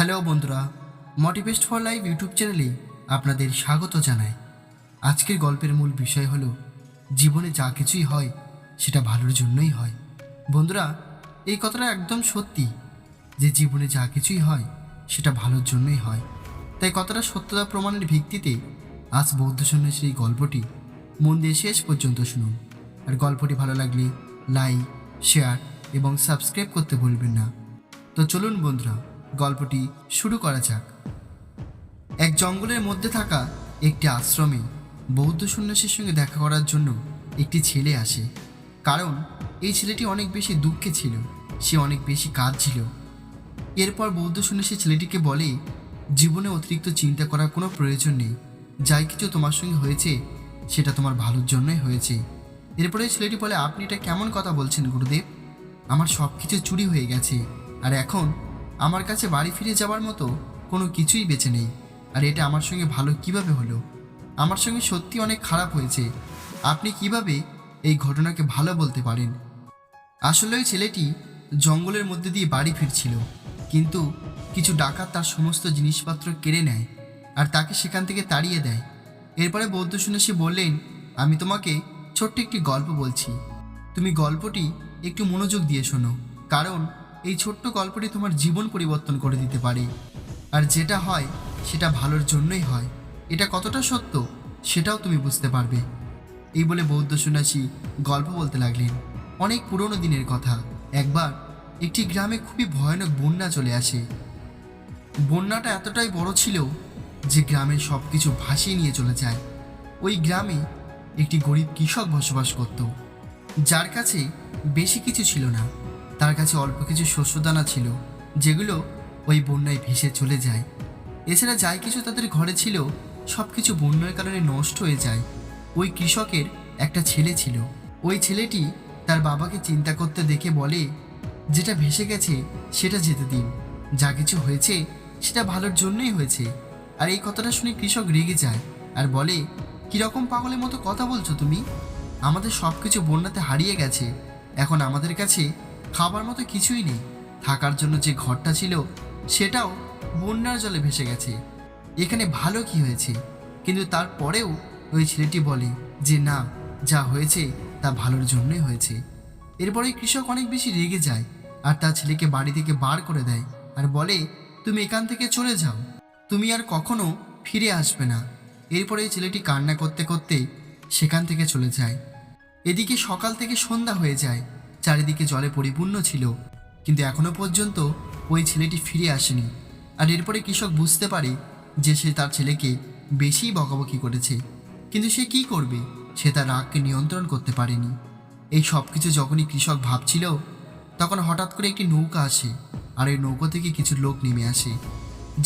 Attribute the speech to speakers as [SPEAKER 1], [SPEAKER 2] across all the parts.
[SPEAKER 1] Hello বন্ধুরা, মোটিভেস্ট for life YouTube চ্যানেলে আপনাদের স্বাগত জানাই। আজকের গল্পের মূল বিষয় হলো, জীবনে যা কিছুই হয়, সেটা ভালোর জন্যই হয়। বন্ধুরা, এই কথাটা একদম সত্যি যে জীবনে যা কিছুই হয়, সেটা ভালোর জন্যই হয়। তাই কথাটা সত্যতা প্রমাণের ভিত্তিতে আজ বৌদ্ধ সন্ন্যাসীর এই গল্পটি মন দিয়ে শেষ পর্যন্ত শুনুন। আর গল্পটি ভালো লাগলে লাইক, শেয়ার এবং সাবস্ক্রাইব করতে ভুলবেন না। তো চলুন বন্ধুরা গল্পটি শুরু করা যাক। এক জঙ্গলের মধ্যে থাকা একটি আশ্রমে বৌদ্ধ সন্ন্যাসীর সঙ্গে দেখা করার জন্য একটি ছেলে আসে। কারণ এই ছেলেটি অনেক বেশি দুঃখে ছিল, সে অনেক বেশি কাজ ছিল এরপর বৌদ্ধ সন্ন্যাসী ছেলেটিকে বলে, জীবনে অতিরিক্ত চিন্তা করার কোনো প্রয়োজন নেই। যাই কিছু তোমার সঙ্গে হয়েছে, সেটা তোমার ভালোর জন্যই হয়েছে। এরপরে ছেলেটি বলে, আপনি এটা কেমন কথা বলছেন, গুরুদেব? আমার সব কিছু চুরি হয়ে গেছে। আর এখন আমার কাছে বাড়ি ফিরে যাওয়ার মতো কোনো কিছুই বেঁচে নেই। আর এটা আমার সঙ্গে ভালো কীভাবে হলো? আমার সঙ্গে সত্যি অনেক খারাপ হয়েছে। আপনি কীভাবে এই ঘটনাকে ভালো বলতে পারেন? আসলে ওই ছেলেটি জঙ্গলের মধ্যে দিয়ে বাড়ি ফিরছিল, কিন্তু কিছু ডাকাত তার সমস্ত জিনিসপত্র কেড়ে নেয় আর তাকে সেখান থেকে তাড়িয়ে দেয়। এরপরে বৌদ্ধ সন্ন্যাসী বললেন, আমি তোমাকে ছোট্ট একটি গল্প বলছি। তুমি গল্পটি একটু মনোযোগ দিয়ে শোনো, কারণ এই ছোট্ট গল্পটি তোমার জীবন পরিবর্তন করে দিতে পারে। আর যেটা হয়, সেটা ভালোর জন্যই হয়। এটা কতটা সত্য, সেটাও তুমি বুঝতে পারবে। এই বলে বৌদ্ধ সন্ন্যাসী গল্প বলতে লাগলেন। অনেক পুরনো দিনের কথা। একবার একটি গ্রামে খুবই ভয়ানক বন্যা চলে আসে। বন্যাটা এতটাই বড় ছিল যে গ্রামের সব কিছু ভাসিয়ে নিয়ে চলে যায়। ওই গ্রামে একটি গরিব কৃষক বসবাস করত। যার কাছে বেশি কিছু ছিল না। তার কাছে অল্প কিছু শস্যদানা ছিল, যেগুলো ওই বন্যায় ভেসে চলে যায়। এছাড়া যাই কিছু তাদের ঘরে ছিল সব কিছু বন্যার কারণে নষ্ট হয়ে যায়। ওই কৃষকের একটা ছেলে ছিল। ওই ছেলেটি তার বাবাকে চিন্তা করতে দেখে বলে, যেটা ভেসে গেছে, সেটা যেতে দিন। যা কিছু হয়েছে, সেটা ভালোর জন্যই হয়েছে। আর এই কথাটা শুনে কৃষক রেগে যায় আর বলে, কীরকম পাগলের মতো কথা বলছো তুমি? আমাদের সব কিছু বন্যাতে হারিয়ে গেছে। এখন আমাদের কাছে খাবার মতো কিছুই নেই। থাকার জন্য যে ঘরটা ছিল, সেটাও বন্যার জলে ভেসে গেছে। এখানে ভালো কি হয়েছে? কিন্তু তারপরেও ওই ছেলেটি বলে যে, না, যা হয়েছে তা ভালোর জন্যই হয়েছে। এরপরে কৃষক অনেক বেশি রেগে যায় আর তার ছেলেকে বাড়ি থেকে বার করে দেয় আর বলে, তুমি এখান থেকে চলে যাও। তুমি আর কখনো ফিরে আসবে না। এরপরে ছেলেটি কান্না করতে করতে সেখান থেকে চলে যায়। এদিকে সকাল থেকে সন্ধ্যা হয়ে যায়। চারিদিকে জলে পরিপূর্ণ ছিল, কিন্তু এখনও পর্যন্ত ওই ছেলেটি ফিরে আসেনি। আর এরপরে কৃষক বুঝতে পারে যে সে তার ছেলেকে বেশি বকাবকি করেছে, কিন্তু সে কি করবে? সে তার রাগকে নিয়ন্ত্রণ করতে পারেনি। এই সব কিছু যখনই কৃষক ভাবছিল, তখন হঠাৎ করে একটি নৌকা আসে, আর এই নৌকা থেকে কিছু লোক নেমে আসে,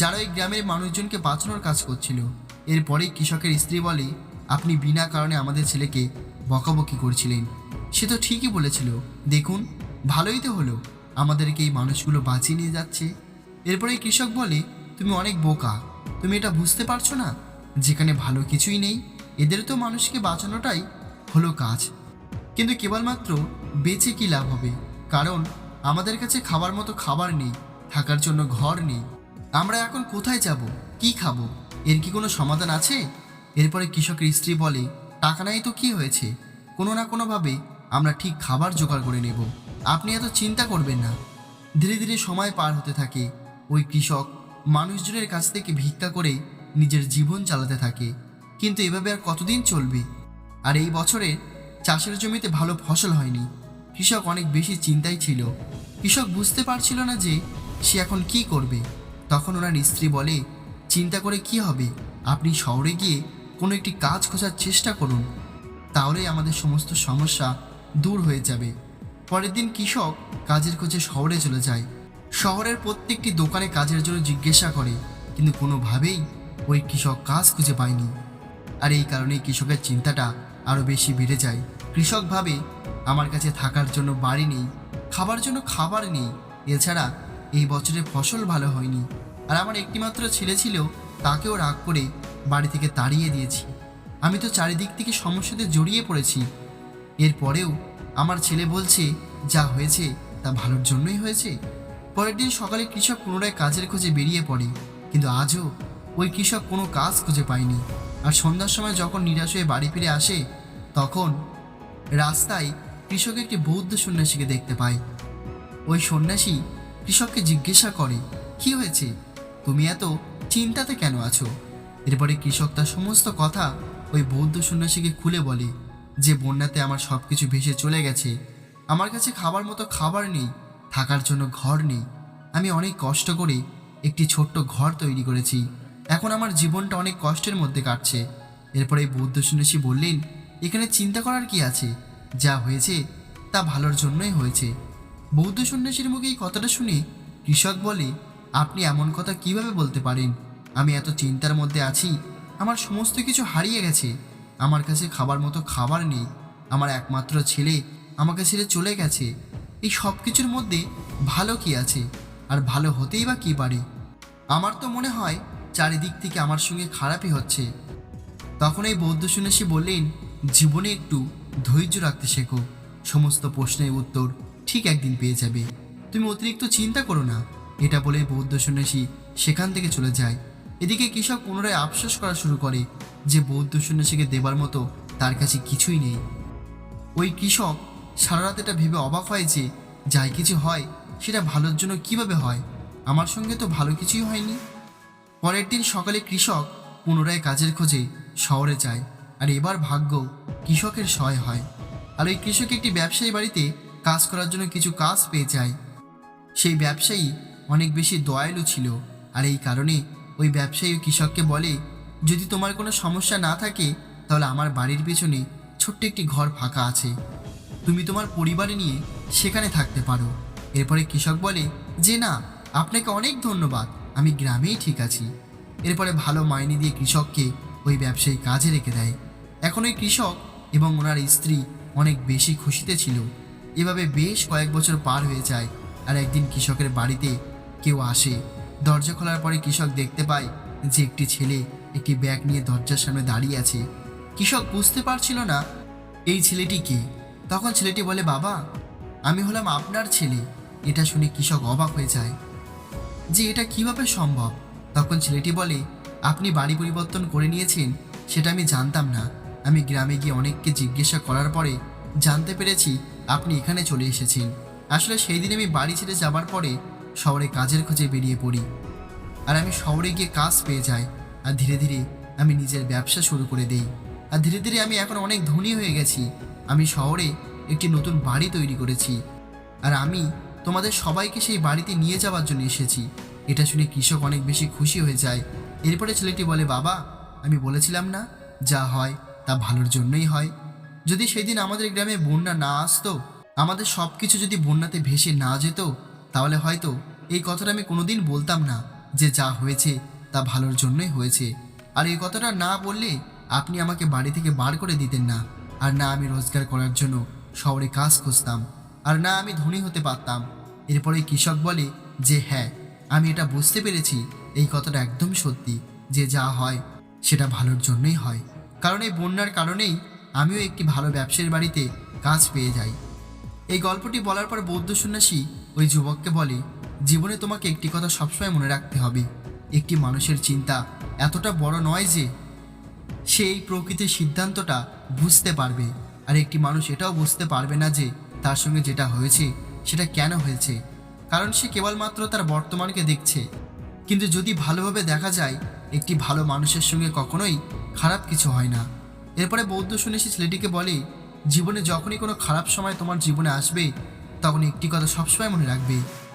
[SPEAKER 1] যারা ওই গ্রামের মানুষজনকে বাঁচানোর কাজ করছিল। এরপরেই কৃষকের স্ত্রী বলে, আপনি বিনা কারণে আমাদের ছেলেকে বকাবকি করছিলেন। সে তো ঠিকই বলেছিল। দেখুন, ভালোই তো হলো। আমাদেরকে এই মানুষগুলো বাঁচিয়ে নিয়ে যাচ্ছে। এরপরে কৃষক বলে, তুমি অনেক বোকা। তুমি এটা বুঝতে পারছ না? যেখানে ভালো কিছুই নেই, এদের তো মানুষকে বাঁচানোটাই হলো কাজ। কিন্তু কেবলমাত্র বেঁচে কি লাভ হবে? কারণ আমাদের কাছে খাবার মতো খাবার নেই, থাকার জন্য ঘর নেই। আমরা এখন কোথায় যাব? কি খাব? এর কি কোনো সমাধান আছে? এরপরে কৃষকের স্ত্রী বলে, টাকা নাই তো কি হয়েছে? কোনো না কোনোভাবে আমরা ঠিক খাবার জোগাড় করে নেব। আপনি এত চিন্তা করবেন না। ধীরে ধীরে সময় পার হতে থাকে। ওই কৃষক মানুষজনের কাছ থেকে ভিক্ষা করে নিজের জীবন চালাতে থাকে। কিন্তু এভাবে আর কতদিন চলবে? আর এই বছরে চাষের জমিতে ভালো ফসল হয়নি। কৃষক অনেক বেশি চিন্তায় ছিল। কৃষক বুঝতে পারছিল না যে সে এখন কি করবে। তখন ওনার স্ত্রী বলে, চিন্তা করে কি হবে? আপনি শহরে গিয়ে কোনো একটি কাজ খোঁজার চেষ্টা করুন। তাহলেই আমাদের সমস্ত সমস্যা দূর হয়ে যাবে। পরের দিন কৃষক কাজের খোঁজে শহরে চলে যায়। শহরের প্রত্যেকটি দোকানে কাজের জন্য জিজ্ঞাসা করে, কিন্তু কোনোভাবেই ওই কৃষক কাজ খুঁজে পায়নি। আর এই কারণেই কৃষকের চিন্তাটা আরও বেশি বেড়ে যায়। কৃষক ভাবে, আমার কাছে থাকার জন্য বাড়ি নেই, খাবার জন্য খাবার নেই, এছাড়া এই বছরে ফসল ভালো হয়নি। আর আমার একটিমাত্র ছেলে ছিল, তাকেও রাগ করে বাড়ি থেকে তাড়িয়ে দিয়েছি। আমি তো চারিদিক থেকে সমস্যাতে জড়িয়ে পড়েছি। এরপরেও আমার ছেলে বলছে, যা হয়েছে তা ভালোর জন্যই হয়েছে। পরের দিন সকালে কৃষক পুনরায় কাজের খোঁজে বেরিয়ে পড়ে, কিন্তু আজও ওই কৃষক কোনো কাজ খুঁজে পায়নি। আর সন্ধ্যার সময় যখন নিরাশ হয়ে বাড়ি ফিরে আসে, তখন রাস্তায় কৃষক একটি বৌদ্ধ সন্ন্যাসীকে দেখতে পায়। ওই সন্ন্যাসী কৃষককে জিজ্ঞাসা করে, কি হয়েছে? তুমি এত চিন্তাতে কেন আছো? এরপরে কৃষক তার সমস্ত কথা ওই বৌদ্ধ সন্ন্যাসীকে খুলে বলে যে বন্যাতে আমার সব কিছু ভেসে চলে গেছে, আমার কাছে খাবার মতো খাবার নেই, থাকার জন্য ঘর নেই। আমি অনেক কষ্ট করে একটি ছোট্ট ঘর তৈরি করেছি। এখন আমার জীবনটা অনেক কষ্টের মধ্যে কাটছে। এরপরে এই বৌদ্ধ সন্ন্যাসী বললেন, এখানে চিন্তা করার কি আছে? যা হয়েছে, তা ভালোর জন্যই হয়েছে। বৌদ্ধ সন্ন্যাসীর মুখে এই কথাটা শুনে কৃষক বলে, আপনি এমন কথা কীভাবে বলতে পারেন? আমি এত চিন্তার মধ্যে আছি, আমার সমস্ত কিছু হারিয়ে গেছে। আমার কাছে খাবার মতো খাবার নেই। আমার একমাত্র ছেলে আমাকে ছেড়ে চলে গেছে। এই সব কিছুর মধ্যে ভালো কি আছে? আর ভালো হতেই বা কি পারে? আমার তো মনে হয় চারিদিক থেকে আমার সঙ্গে খারাপই হচ্ছে। তখন এই বৌদ্ধ সন্ন্যাসী বললেন, জীবনে একটু ধৈর্য রাখতে শেখো। সমস্ত প্রশ্নের উত্তর ঠিক একদিন পেয়ে যাবে। তুমি অতিরিক্ত চিন্তা করো না। এটা বলে বৌদ্ধ সন্ন্যাসী সেখান থেকে চলে যায়। এদিকে কৃষক পুনরায় আফসোস করা শুরু করে। যে বৌদ্ধ সন্ন্যাসীকে দেবার মতো তার কাছে কিছুই নেই। ওই কৃষক সারা রাত এটা ভেবে অবাক হয় যে যাই কিছু হয়, সেটা ভালোর জন্য কীভাবে হয়? আমার সঙ্গে তো ভালো কিছুই হয়নি। পরের দিন সকালে কৃষক পুনরায় কাজের খোঁজে শহরে যায় আর এবার ভাগ্য কৃষকের সহায় হয়। আর ওই কৃষক একটি ব্যবসায়ী বাড়িতে কাজ করার জন্য কিছু কাজ পেয়ে যায়। সেই ব্যবসায়ী অনেক বেশি দয়ালু ছিল আর এই কারণে ওই ব্যবসায়ী কৃষককে বলে যদি তোমার কোনো সমস্যা না থাকে, তাহলে আমার বাড়ির পেছনে ছোট্ট একটি ঘর ফাঁকা আছে। তুমি তোমার পরিবারে নিয়ে সেখানে থাকতে পারো। এরপরে কৃষক বলে, যে না, আপনাকে অনেক ধন্যবাদ। আমি গ্রামেই ঠিক আছি। এরপরে ভালো মাইনে দিয়ে কৃষককে ওই ব্যবসায়ী কাজে রেখে দেয়। এখন ওই কৃষক এবং ওনার স্ত্রী অনেক বেশি খুশিতে ছিল। এভাবে বেশ কয়েক বছর পার হয়ে যায় আর একদিন কৃষকের বাড়িতে কেউ আসে। দরজা খোলার পরে কৃষক দেখতে পায় যে একটি ছেলে একটি ব্যাগ নিয়ে দরজার সামনে দাঁড়িয়ে আছে। কৃষক বুঝতে পারছিল না, এই ছেলেটি কে? তখন ছেলেটি বলে, বাবা, আমি হলাম আপনার ছেলে। এটা শুনে কৃষক অবাক হয়ে যায়। যে এটা কীভাবে সম্ভব? তখন ছেলেটি বলে, আপনি বাড়ি পরিবর্তন করে নিয়েছেন, সেটা আমি জানতাম না। আমি গ্রামে গিয়ে অনেককে জিজ্ঞাসা করার পরে জানতে পেরেছি আপনি এখানে চলে এসেছেন। আসলে সেই দিন আমি বাড়ি ছেড়ে যাবার পরে শহরে কাজের খোঁজে বেরিয়ে পড়ি। আর আমি শহরে গিয়ে কাজ পেয়ে যাই। আর ধীরে ধীরে আমি নিজের ব্যবসা শুরু করে দেই। আর ধীরে ধীরে আমি এখন অনেক ধনী হয়ে গেছি। আমি শহরে একটি নতুন বাড়ি তৈরি করেছি। আর আমি তোমাদের সবাইকে সেই বাড়িতে নিয়ে যাওয়ার জন্য এসেছি। এটা শুনে কৃষক অনেক বেশি খুশি হয়ে যায়। এরপরে ছেলেটি বলে, বাবা, আমি বলেছিলাম না যা হয় তা ভালোর জন্যই হয়। যদি সেদিন আমাদের গ্রামে বন্যা না আসতো, আমাদের সব কিছু যদি বন্যাতে ভেসে না যেত, তাহলে হয়তো এই কথাটা আমি কোনোদিন বলতাম না যে যা হয়েছে তা ভালোর জন্যই হয়েছে। আর এই কথাটা না বললে আপনি আমাকে বাড়ি থেকে বার করে দিতেন না। আর না আমি রোজগার করার জন্য শহরে কাজ খুঁজতাম। আর না আমি ধনী হতে পারতাম। এরপরে কৃষক বলে যে হ্যাঁ আমি এটা বুঝতে পেরেছি। এই কথাটা একদম সত্যি যে যা হয় সেটা ভালোর জন্যই হয়। কারণ এই বন্যার কারণেই আমিও একটি ভালো ব্যবসায়ীর বাড়িতে কাজ পেয়ে যাই। এই গল্পটি বলার পর বৌদ্ধ সন্ন্যাসী ওই যুবককে বলে, জীবনে তোমাকে একটি কথা সবসময় মনে রাখতে হবে। একটি মানুষের চিন্তা? এতটা বড় নয় যে সে এই প্রকৃতির সিদ্ধান্তটা বুঝতে পারবে। আর একটি মানুষ এটাও বুঝতে পারবে না যে তার সঙ্গে যেটা হয়েছে, সেটা কেন হয়েছে। কারণ সে কেবলমাত্র তার বর্তমানকে দেখছে। কিন্তু যদি ভালোভাবে দেখা যায়, একটি ভালো মানুষের সঙ্গে কখনোই খারাপ কিছু হয় না। এরপরে বৌদ্ধ সন্ন্যাসী ছেলেটিকে বলে, জীবনে যখনই কোনো খারাপ সময় তোমার জীবনে আসবে, তখন একটি কথা সবসময় মনে রাখবে,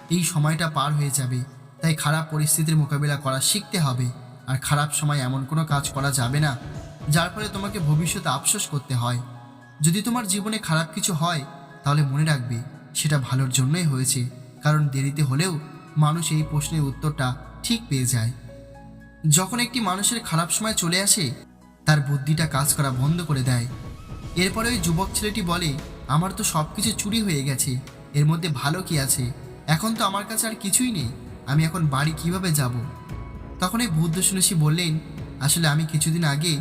[SPEAKER 1] এই সময়টা পার হয়ে যাবে। তাই খারাপ পরিস্থিতির মোকাবিলা করা শিখতে হবে। আর খারাপ সময় এমন কোনো কাজ করা যাবে না, যার ফলে তোমাকে ভবিষ্যতে আফসোস করতে হয়। যদি তোমার জীবনে খারাপ কিছু হয়, তাহলে মনে রাখবে সেটা ভালোর জন্যই হয়েছে, কারণ দেরিতে হলেও মানুষ এই প্রশ্নের উত্তরটা ঠিক পেয়ে যায়। যখন একটি মানুষের খারাপ সময় চলে আসে, তার বুদ্ধিটা কাজ করা বন্ধ করে দেয়। এরপরে ওই যুবক ছেলেটি বলে, আমার তো সব কিছু চুরি হয়ে গেছে, এর মধ্যে ভালো কি আছে? এখন তো আমার কাছে আর কিছুই নেই। আমি এখন বাড়ি কীভাবে যাব? তখন এই বুদ্ধ সন্ন্যাসী বললেন, আসলে আমি কিছুদিন আগে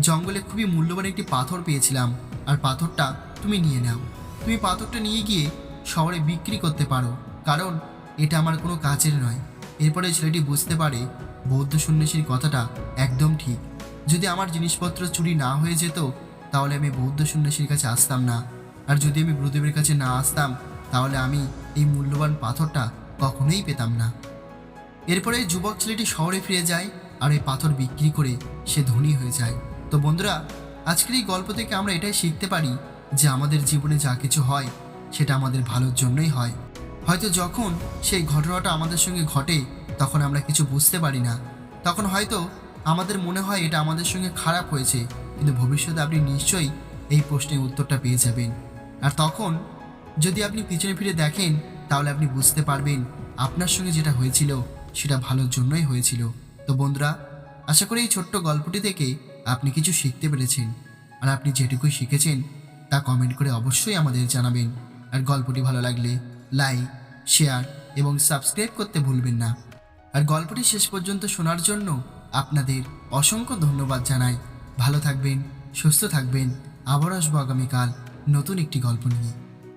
[SPEAKER 1] জঙ্গলে খুবই মূল্যবান একটি পাথর পেয়েছিলাম, আর পাথরটা তুমি নিয়ে নাও। তুমি পাথরটা নিয়ে গিয়ে শহরে বিক্রি করতে পারো, কারণ এটা আমার কোনো কাজের নয়। এরপরে ছেলেটি বুঝতে পারে বৌদ্ধ সন্ন্যাসীর কথাটা একদম ঠিক। যদি আমার জিনিসপত্র চুরি না হয়ে যেত, তাহলে আমি বৌদ্ধ সন্ন্যাসীর কাছে আসতাম না। আর যদি আমি গুরুদেবের কাছে না আসতাম, তাহলে আমি এই মূল্যবান পাথরটা কখনোই পেতাম না। এরপরে যুবক ছেলেটি শহরে ফিরে যায় আর এই পাথর বিক্রি করে সে ধনী হয়ে যায়। তো বন্ধুরা, আজকের এই গল্প থেকে আমরা এটাই শিখতে পারি যে আমাদের জীবনে যা কিছু হয়, সেটা আমাদের ভালোর জন্যই হয়। হয়তো যখন সেই ঘটনাটা আমাদের সঙ্গে ঘটে, তখন আমরা কিছু বুঝতে পারি না। তখন হয়তো আমাদের মনে হয় এটা আমাদের সঙ্গে খারাপ হয়েছে, কিন্তু ভবিষ্যতে আপনি নিশ্চয়ই এই প্রশ্নের উত্তরটা পেয়ে যাবেন। আর তখন যদি আপনি পিছনে ফিরে দেখেন, তাহলে আপনি বুঝতে পারবেন আপনার সঙ্গে যেটা হয়েছিল সেটা ভালোর জন্যই হয়েছিল। তো বন্ধুরা, আশা করি এই ছোট্ট গল্পটি থেকে আপনি কিছু শিখতে পেরেছেন। আর আপনি যেটুকুই শিখেছেন, তা কমেন্ট করে অবশ্যই আমাদের জানাবেন। আর গল্পটি ভালো লাগলে লাইক শেয়ার এবং সাবস্ক্রাইব করতে ভুলবেন না। আর গল্পটি শেষ পর্যন্ত শোনার জন্য আপনাদের অসংখ্য ধন্যবাদ জানাই। ভালো থাকবেন, সুস্থ থাকবেন। আবার আসব আগামীকাল নতুন একটি গল্প নিয়ে।